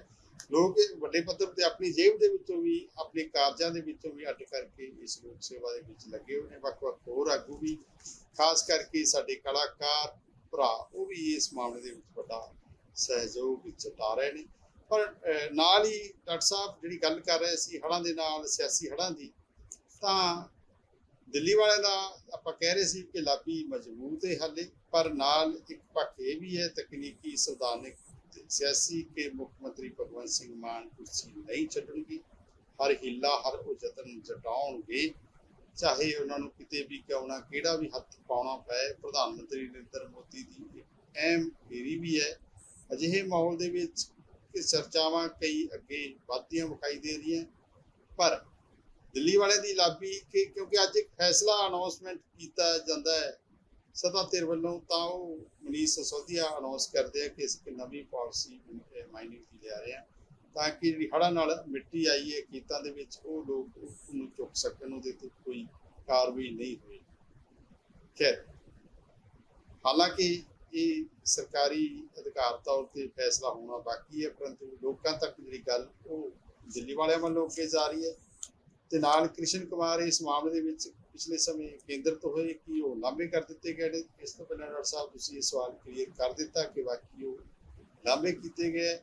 ਲੋਕ ਵੱਡੇ ਪੱਧਰ ਤੇ ਆਪਣੀ ਜੇਬ ਦੇ ਵਿੱਚੋਂ ਵੀ, ਆਪਣੇ ਕਾਰਜਾਂ ਦੇ ਵਿੱਚੋਂ ਵੀ ਅੱਡ ਕਰਕੇ ਇਸ ਲੋਕ ਸੇਵਾ ਦੇ ਵਿੱਚ ਲੱਗੇ ਹੋਏ ਨੇ। ਵੱਖ-ਵੱਖ ਹੋਰ ਆਗੂ ਵੀ, ਖਾਸ ਕਰਕੇ ਸਾਡੇ ਕਲਾਕਾਰ ਭਰਾ, ਉਹ ਵੀ ਇਸ ਮਾਮਲੇ ਦੇ ਵਿੱਚ ਵੱਡਾ ਸਹਿਯੋਗ ਜਤਾ ਰਹੇ ਨੇ। ਪਰ ਨਾਲ ਹੀ ਡਾਕਟਰ ਸਾਹਿਬ ਜਿਹੜੀ ਗੱਲ ਕਰ ਰਹੇ ਸੀ ਹੜ੍ਹਾਂ ਦੇ ਨਾਲ, ਸਿਆਸੀ ਹੜ੍ਹਾਂ ਦੀ, ਤਾਂ ਦਿੱਲੀ ਵਾਲਿਆਂ ਦਾ ਆਪਾਂ ਕਹਿ ਰਹੇ ਸੀ ਕਿ ਲਾਬੀ ਮਜ਼ਬੂਤ ਹੈ ਹਾਲੇ, ਪਰ ਨਾਲ ਇੱਕ ਪੱਖ ਇਹ ਵੀ ਹੈ, ਤਕਨੀਕੀ ਸੰਵਿਧਾਨਿਕ ਸਿਆਸੀ ਕਿ ਮੁੱਖ ਮੰਤਰੀ ਭਗਵੰਤ ਸਿੰਘ ਮਾਨ ਕੁਰਸੀ ਨਹੀਂ ਛੱਡਣਗੇ ਹਰ ਹਿੱਲਾ ਹਰ ਉਹ ਯਤਨ ਜਟਾਉਣਗੇ ਚਾਹੇ ਉਹਨਾਂ ਨੂੰ ਕਿਤੇ ਵੀ ਕਿਉਂ ਕਿਹੜਾ ਵੀ ਹੱਥ ਪਾਉਣਾ ਪਏ ਪ੍ਰਧਾਨ ਮੰਤਰੀ ਨਰਿੰਦਰ ਮੋਦੀ ਦੀ ਅਹਿਮ ਫੇਰੀ ਵੀ ਹੈ ਅਜਿਹੇ ਮਾਹੌਲ ਦੇ ਵਿੱਚ ਕਿ ਚਰਚਾਵਾਂ ਕਈ ਅੱਗੇ ਵੱਧਦੀਆਂ ਵਿਖਾਈ ਦੇ ਰਹੀਆਂ ਪਰ ਦਿੱਲੀ ਵਾਲਿਆਂ ਦੀ ਲਾਬੀ ਕਿ ਕਿਉਂਕਿ ਅੱਜ ਇੱਕ ਫੈਸਲਾ ਅਨਾਉਂਸਮੈਂਟ ਕੀਤਾ ਜਾਂਦਾ ਹੈ ਸਦਾ ਧਿਰ ਵੱਲੋਂ ਤਾਂ ਉਹ ਮਨੀਸ਼ ਸਸੋਦੀਆ ਅਨਾਉਂਸ ਕਰਦੇ ਆ ਕਿ ਅਸੀਂ ਨਵੀਂ ਪਾਲਿਸੀ ਮਾਈਨਿੰਗ ਦੀ ਲਿਆ ਰਹੇ ਹਾਂ, ਤਾਂ ਕਿ ਜਿਹੜੀ ਹੜ੍ਹਾਂ ਨਾਲ ਮਿੱਟੀ ਆਈ ਹੈ, ਖੇਤਾਂ ਦੇ ਵਿੱਚ ਉਹ ਲੋਕ ਉਹਨੂੰ ਚੁੱਕ ਸਕਣ, ਉਹਦੇ ਤੇ ਕੋਈ ਕਾਰਵਾਈ ਨਹੀਂ ਹੋਈ ਖੈਰ, ਹਾਲਾਂਕਿ ਇਹ ਸਰਕਾਰੀ ਅਧਿਕਾਰ ਤੌਰ ਤੇ ਫੈਸਲਾ ਹੋਣਾ ਬਾਕੀ ਹੈ, ਪਰੰਤੂ ਲੋਕਾਂ ਤੱਕ ਜਿਹੜੀ ਗੱਲ ਉਹ ਦਿੱਲੀ ਵਾਲਿਆਂ ਵੱਲੋਂ ਅੱਗੇ ਜਾ ਰਹੀ ਹੈ। ਤੇ ਨਾਲ ਕ੍ਰਿਸ਼ਨ ਕੁਮਾਰ ਇਸ ਮਾਮਲੇ ਦੇ ਵਿੱਚ ਪਿਛਲੇ ਸਮੇਂ ਕੇਂਦਰਿਤ ਹੋਏ ਕਿ ਉਹ ਲਾਂਭੇ ਕਰ ਦਿੱਤੇ ਗਏ ਨੇ। ਇਸ ਤੋਂ ਪਹਿਲਾਂ ਡਾਕਟਰ ਸਾਹਿਬ ਤੁਸੀਂ ਇਹ ਸਵਾਲ ਕਲੀਅਰ ਕਰ ਦਿੱਤਾ ਕਿ ਬਾਕੀ ਉਹ ਲਾਂਭੇ ਕੀਤੇ ਗਏ।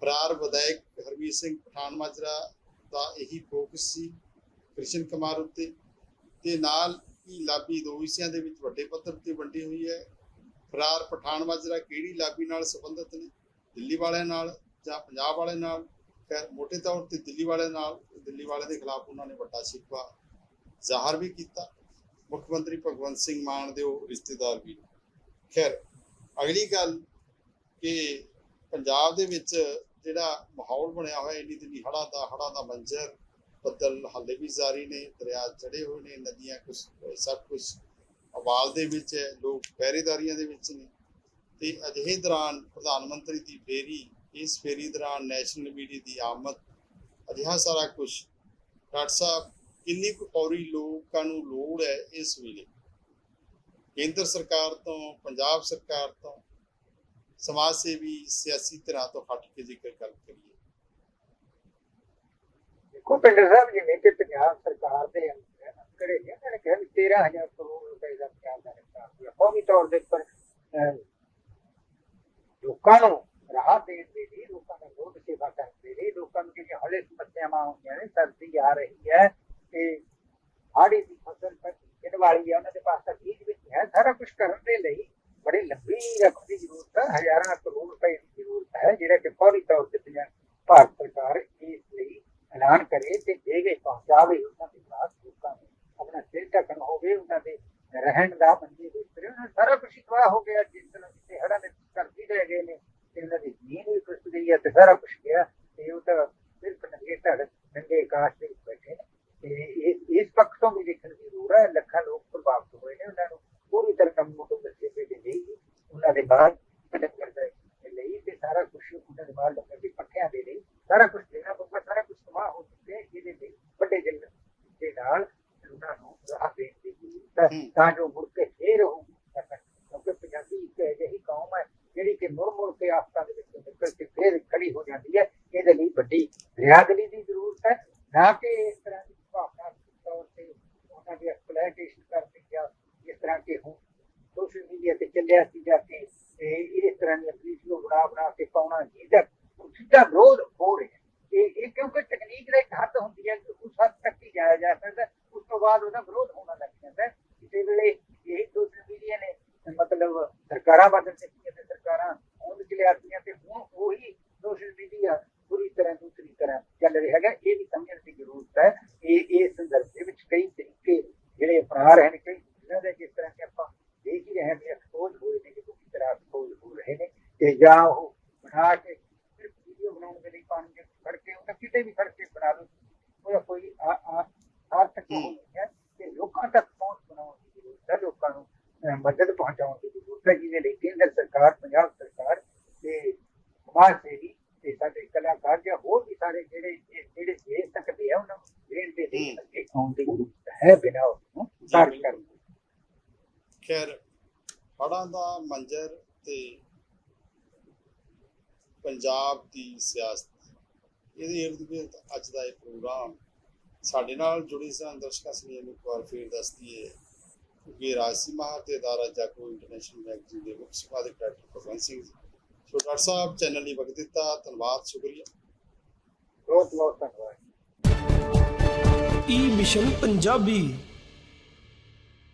ਫਰਾਰ ਵਿਧਾਇਕ ਹਰਮੀਤ ਸਿੰਘ ਪਠਾਨ ਮਾਜਰਾ ਦਾ ਇਹੀ ਫੋਕਸ ਸੀ ਕ੍ਰਿਸ਼ਨ ਕੁਮਾਰ ਉੱਤੇ। ਤੇ ਨਾਲ ਹੀ ਲਾਬੀ ਦੋ ਹਿੱਸਿਆਂ ਦੇ ਵਿੱਚ ਵੱਡੇ ਪੱਧਰ ਤੇ ਵੰਡੀ ਹੋਈ ਹੈ। ਫਰਾਰ ਪਠਾਨ ਮਾਜਰਾ ਕਿਹੜੀ ਲਾਬੀ ਨਾਲ ਸੰਬੰਧਿਤ ਨੇ? ਦਿੱਲੀ ਵਾਲਿਆਂ ਨਾਲ ਜਾਂ ਪੰਜਾਬ ਵਾਲਿਆਂ ਨਾਲ? ਖੈਰ ਮੋٹے ਤੌਰ ਤੇ ਦਿੱਲੀ ਵਾਲਿਆਂ ਨਾਲ, ਦਿੱਲੀ ਵਾਲਿਆਂ ਦੇ ਖਿਲਾਫ ਉਹਨਾਂ ਨੇ ਵੱਡਾ ਸ਼ਿਕਵਾ ਜ਼ਾਹਰ ਵੀ ਕੀਤਾ। ਮੁੱਖ ਮੰਤਰੀ ਭਗਵੰਤ ਸਿੰਘ ਮਾਨ ਦੇ ਉਹ ਰਿਸ਼ਤੇਦਾਰ ਵੀ। ਨੇ। ਖੈਰ, ਅਗਲੀ ਗੱਲ ਕਿ ਪੰਜਾਬ ਦੇ ਵਿੱਚ ਜਿਹੜਾ ਮਾਹੌਲ ਬਣਿਆ ਹੋਇਆ ਇੰਨੀ ਦਿਨੀ ਹੜ੍ਹਾਂ ਦਾ ਹੜ੍ਹਾਂ ਦਾ ਮੰਜ਼ਰ, ਬੱਦਲ ਹਾਲੇ ਵੀ ਜਾਰੀ ਨੇ, ਦਰਿਆ ਚੜੇ ਹੋਏ ਨੇ, ਨਦੀਆਂ ਕੁਝ ਸਭ ਕੁਝ ਅਵਾਲ ਦੇ ਵਿੱਚ ਹੈ, ਲੋਕ ਪਹਿਰੇਦਾਰੀਆਂ ਦੇ ਵਿੱਚ ਨੇ। ਤੇ ਅਜਿਹੇ ਦੌਰਾਨ ਪ੍ਰਧਾਨ ਮੰਤਰੀ ਦੀ ਫੇਰੀ, ਇਸ ਫੇਰੀ ਦੌਰਾਨ ਨੈਸ਼ਨਲ ਮੀਡੀਆ ਦੀ ਆਮਦ, ਅਜਿਹਾ ਸਾਰਾ ਕੁਝ ਡਾਕਟਰ ਸਾਹਿਬ ਕਿੰਨੀ ਕੁ ਫੌਰੀ ਲੋਕਾਂ ਨੂੰ ਲੋੜ ਹੈ ਇਸ ਵੇਲੇ? ਕੇਂਦਰ ਸਰਕਾਰ ਤੋਂ, ਪੰਜਾਬ ਸਰਕਾਰ ਤੋਂ, ਸਮਾਜ ਸੇਵੀ ਸਿਆਸੀ ਤਰ੍ਹਾਂ ਤੋਂ ਹਟ ਕੇ ਜੇਕਰ ਗੱਲ ਕਰੀਏ। ਦੇਖੋ ਪਿੰਡਰ ਸਾਹਿਬ ਜਿਵੇਂ ਕਿ ਪੰਜਾਬ ਸਰਕਾਰ ਦੇ ਅੰਕੜੇ ਨੇ ਉਹਨਾਂ ਨੇ ਕਿਹਾ 13000 ਕਰੋੜ ਰੁਪਏ ਦਾ ਪੰਜਾਬ ਦਾ ਨੁਕਸਾਨ ਕੌਮੀ ਤੌਰ ਦੇ ਉੱਪਰ ਲੋਕਾਂ ਨੂੰ ਰਾਹਤ ਦੇਣ ਦੇ ਲਈ ਲੋਕਾਂ ਦਾ ਲੋਕ ਸੇਵਾ ਕਰਨ ਦੇ ਲਈ ਲੋਕਾਂ ਨੂੰ ਜਿਹੜੀਆਂ ਹਲੇ ਸਮੱਸਿਆਵਾਂ ਆਉਂਦੀਆਂ ਨੇ, ਸਰਦੀ ਆ ਰਹੀ ਹੈ। ਤੇ ਹਾੜੀ ਦੀ ਫਸਲ ਪੱਕਣ ਵਾਲੀ ਹੈ ਉਹਨਾਂ ਦੇ ਪਾਸ ਤਾਂ ਬੀਜ ਵਿੱਚ ਹੈ, ਸਾਰਾ ਕੁਝ ਕਰਨ ਦੇ ਲਈ ਬੜੀ ਲੰਬੀ ਰਕਮ ਦੀ ਜ਼ਰੂਰਤ ਹੈ ਹਜ਼ਾਰਾਂ ਕਰੋੜ ਰੁਪਏ ਦੀ ਜ਼ਰੂਰਤ ਹੈ, ਜਿਹੜਾ ਕਿ ਫੌਰੀ ਤੌਰ ਤੇ ਪੰਜਾਬ ਭਾਰਤ ਸਰਕਾਰ ਇਸ ਲਈ ਐਲਾਨ ਕਰੇ ਤੇ ਦੇਵੇ ਪਹੁੰਚਾਵੇ ਉਹਨਾਂ ਦੇ ਪਾਸ ਲੋਕਾਂ ਨੂੰ। ਆਪਣਾ ਸਿਰ ਢੱਕਣ ਹੋਵੇ, ਉਹਨਾਂ ਦੇ ਰਹਿਣ ਦਾ ਮੰਜੀ ਦੇ ਉਹਨਾਂ ਨੂੰ ਸਾਰਾ ਕੁਝ ਤਬਾਹ ਹੋ ਗਿਆ ਜਿਸ ਤਰ੍ਹਾਂ ਜਿੱਥੇ ਹੜ੍ਹਾਂ ਦੇ ਕਰਦੀ ਰਹਿ ਗਏ ਨੇ ਤੇ ਉਹਨਾਂ ਦੀ ਜ਼ਮੀਨ ਵੀ ਖੁਸ਼ ਗਈ ਹੈ ਤੇ ਸਾਰਾ ਕੁਝ ਗਿਆ ਤੇ ਉਹ ਤਾਂ ਸਿਰਫ ਨੰਗੇ ਧੜ ਨੰਗੇ ਆਕਾਸ਼ ਦੇ ਵਿੱਚ ਬੈਠੇ ਨੇ ਤੇ ਇਸ ਇਸ ਪੱਖ ਤੋਂ ਵੀ ਦੇਖਣ ਦੀ ਜ਼ਰੂਰ ਹੈ ਲੱਖਾਂ ਲੋਕ ਪ੍ਰਭਾਵਿਤ ਹੋਏ ਨੇ ਉਹਨਾਂ ਨੂੰ ਪੂਰੀ ਤਰ੍ਹਾਂ ਮੁੱਢ ਬੱਚੇ ਦੇ ਲਈ ਉਹਨਾਂ ਦੇ ਬਾਅਦ ਲੰਗਰ ਦੇ ਲਈ ਤੇ ਸਾਰਾ ਕੁਝ ਉਹਨਾਂ ਦੇ ਬਾਅਦ ਲੰਗਰ ਦੇ ਪੱਖਿਆਂ ਦੇ ਲਈ ਸਾਰਾ ਕੁਝ ਦੇਣਾ ਪਊਗਾ ਸਾਰਾ ਕੁਝ ਤਬਾਹ ਹੋ ਚੁੱਕਿਆ ਹੈ ਇਹਦੇ ਲਈ ਵੱਡੇ ਜਲ ਦੇ ਨਾਲ ਉਹਨਾਂ ਨੂੰ ਰਾਹ ਦੇਣ ਦੀ ਜ਼ਰੂਰਤ ਹੈ ਹੂੰ। ਤਾਂ ਜੋ ਮੁੜ ਕੇ ਫੇਰ ਉਹ। ਕਿਉਂਕਿ ਪੰਜਾਬੀ ਇੱਕ ਅਜਿਹੀ ਕੌਮ ਹੈ ਜਿਹੜੀ ਕਿ ਮੁੜ ਮੁੜ ਕੇ ਆਫਤਾਂ ਦੇ ਵਿੱਚੋਂ ਨਿਕਲ ਕੇ ਫੇਰ ਖੜੀ ਹੋ ਜਾਂਦੀ ਹੈ ਇਹਦੇ ਲਈ ਵੱਡੀ ਰਿਆਦਲੀ ਦੀ ਜ਼ਰੂਰਤ ਹੈ ਨਾ ਕਿ ਇਸ ਤਰ੍ਹਾਂ ਦੀ ਭਾਵਨਾ ਤੌਰ ਤੇ ਉਹਨਾਂ ਦੀ ਐਕਸਪਲੋਇਟੇਸ਼ਨ ਕਰਨੀ ਜਾਂ ਇਸ ਤਰ੍ਹਾਂ ਕੇ ਹੁਣ ਸੋਸ਼ਲ ਮੀਡੀਆ ਤੇ ਚੱਲਿਆ ਸੀ ਜਾ ਕੇ ਤੇ ਇਸ ਤਰ੍ਹਾਂ ਦੀਆਂ ਵੀਡੀਓ ਬਣਾ ਬਣਾ ਕੇ ਪਾਉਣਾ ਜਿਹਦਾ ਸਿੱਧਾ ਵਿਰੋਧ ਹੋ ਰਿਹਾ ਹੈ। ਇਹ ਇਹ ਕਿਉਂਕਿ ਤਕਨੀਕ ਦਾ ਇੱਕ ਹੱਦ ਹੁੰਦੀ ਹੈ ਕਿ ਉਸ ਹੱਦ ਤੱਕ ਹੀ ਜਾਇਆ ਜਾ ਸਕਦਾ ਉਸ ਤੋਂ ਬਾਅਦ ਉਹਦਾ ਵਿਰੋਧ ਹੋਣਾ ਲੱਗ ਜਾਂਦਾ ਹੈ। ਕਿਸੇ ਵੇਲੇ ਇਹ ਸੋਸ਼ਲ ਮੀਡੀਆ ਨੇ ਮਤਲਬ ਸਰਕਾਰਾਂ ਬਦਲ ਦਿੱਤੀਆਂ ਤੇ ਸਰਕਾਰਾਂ ਹੋਂਦ ਚ ਲਿਆਤੀਆਂ ਤੇ ਹੁਣ ਉਹੀ ਸੋਸ਼ਲ ਮੀਡੀਆ ਪੂਰੀ ਤਰ੍ਹਾਂ ਦੂਸਰੀ ਤਰ੍ਹਾਂ ਚੱਲ ਰਿਹਾ ਹੈਗਾ, ਇਹ ਵੀ ਸਮਝਣ ਦੀ ਜ਼ਰੂਰਤ ਹੈ। ਇਹ ਇਹ ਸੰਦਰਭ ਦੇ ਵਿੱਚ ਕਈ ਤਰੀਕੇ ਜਿਹੜੇ ਅਪਣਾ ਰਹੇ ਕਈ ਇਹਨਾਂ ਦੇ ਜਿਸ ਤਰ੍ਹਾਂ ਕਿ ਆਪਾਂ ਦੇਖ ਹੀ ਰਹੇ ਹਾਂ ਵੀ ਐਕਸਪੋਜ਼ ਹੋਏ ਨੇ ਕਿ ਪੂਰੀ ਤਰ੍ਹਾਂ ਐਕਸਪੋਜ਼ ਹੋ ਰਹੇ ਨੇ, ਤੇ ਜਾਂ ਉਹ ਬਣਾ ਕੇ ਸਿਰਫ ਵੀਡੀਓ ਬਣਾਉਣ ਦੇ ਲਈ ਪਾਣੀ ਦੇ ਖੜ ਕੇ ਉਹ ਤਾਂ ਕਿਤੇ ਵੀ ਖੜ ਕੇ ਬਣਾ ਲਓ ਉਹਦਾ ਕੋਈ ਆ ਆ ਸਾਰਥਕ ਹੂੰ। ਨਹੀਂ ਹੈ ਤੇ ਲੋਕਾਂ ਤੱਕ ਪਹੁੰਚ ਬਣਾਉਣ ਦੀ ਜ਼ਰੂਰਤ ਹੈ ਲੋਕਾਂ ਨੂੰ ਅਹ, ਮਦਦ ਪਹੁੰਚਾਉਣ ਦੀ ਜ਼ਰੂਰਤ ਹੈ ਜਿਹਦੇ ਲਈ ਕੇਂਦਰ ਸਰਕਾਰ ਪੰਜਾਬ ਸਰਕਾਰ ਤੇ ਸਮਾਜ ਸੇਵੀ ਤੇ ਸਾਡੇ ਕਲਾਕਾਰ ਜਾਂ ਹੋਰ ਵੀ ਸਾਰੇ ਜਿਹੜੇ ਜਿਹੜੇ ਦੇ ਸਕਦੇ ਆ ਉਹਨਾਂ ਨੂੰ ਦੇਣ ਦੇ ਹੂੰ। ਅੱਗੇ ਆਉਣ ਦੀ ਜ਼ਰੂਰਤ ਹੈ ਬਿਨਾਂ ਉਹਨੂੰ ਕਾਰਜ ਬਿਲਕੁਲ। ਕਰਨ ਦੇ। ਖੈਰ ਹੜ੍ਹਾਂ ਦਾ ਮੰਜ਼ਰ ਤੇ ਪੰਜਾਬ ਦੀ ਸਿਆਸਤ ਇਹਦੇ ਇਰਦ ਗਿਰਦ ਅੱਜ ਦਾ ਇਹ ਪ੍ਰੋਗਰਾਮ ਸਾਡੇ ਨਾਲ ਜੁੜੇ ਸਨ ਦਰਸ਼ਕਾਂ ਸਨੀ ਨੂੰ ਇੱਕ ਵਾਰ ਫੇਰ ਦੱਸ ਦਈਏ ਕਿ ਰਾਜਸੀ ਮਹਾ ਤੇ ਅਦਾਰਾ ਜਾਗੋ ਇੰਟਰਨੈਸ਼ਨਲ ਮੈਗਜ਼ੀਨ ਦੇ ਮੁੱਖ ਸੰਪਾਦਕ ਡਾਕਟਰ ਭਗਵੰਤ ਸਿੰਘ ਸੋ ਡਾਕਟਰ ਸਾਹਿਬ ਚੈਨਲ ਲਈ ਵਕਤ ਦਿੱਤਾ ਧੰਨਵਾਦ ਸ਼ੁਕਰੀਆ ਬਹੁਤ ਬਹੁਤ ਧੰਨਵਾਦ। ਈ ਮਿਸ਼ਨ ਪੰਜਾਬੀ